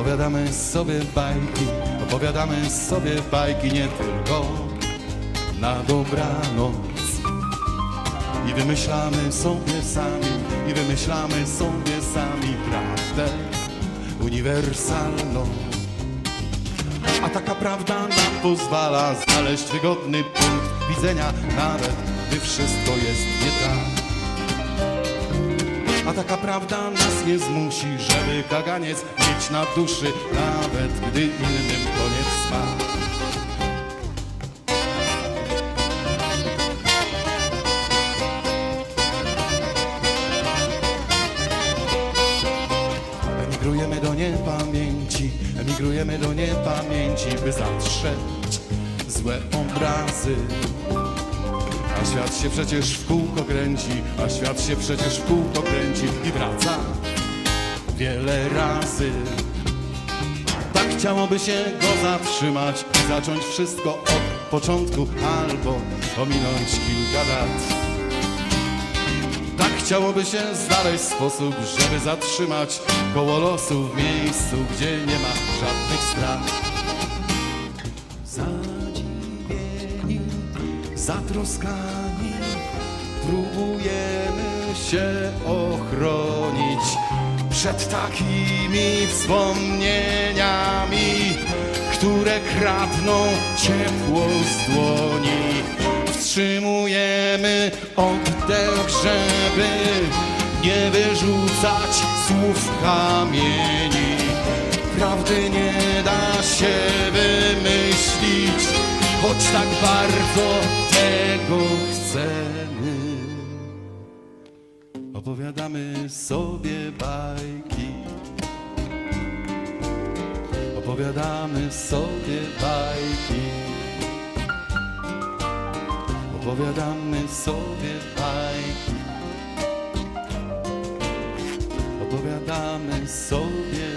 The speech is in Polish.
Opowiadamy sobie bajki, opowiadamy sobie bajki nie tylko na dobranoc. I wymyślamy sobie sami, i wymyślamy sobie sami prawdę uniwersalną. A taka prawda nam pozwala znaleźć wygodny punkt widzenia, nawet gdy wszystko jest nie tak. A taka prawda nas nie zmusi, żeby kaganiec na duszy, nawet gdy innym koniec smak. Emigrujemy do niepamięci, emigrujemy do niepamięci, by zatrzeć złe obrazy. A świat się przecież w kółko kręci, a świat się przecież w kółko kręci i wraca wiele razy. Tak chciałoby się go zatrzymać i zacząć wszystko od początku albo ominąć kilka lat. Tak chciałoby się znaleźć sposób, żeby zatrzymać koło losu w miejscu, gdzie nie ma żadnych strat. Zadziwieni, zatroskani, próbujemy się ochronić przed takimi wspomnieniami, które kradną ciepło z dłoni. Wstrzymujemy oddech, żeby nie wyrzucać słów kamieni. Prawdy nie da się wymyślić, choć tak bardzo tego chcemy. Opowiadamy sobie bajki. Opowiadamy sobie bajki. Opowiadamy sobie bajki. Opowiadamy sobie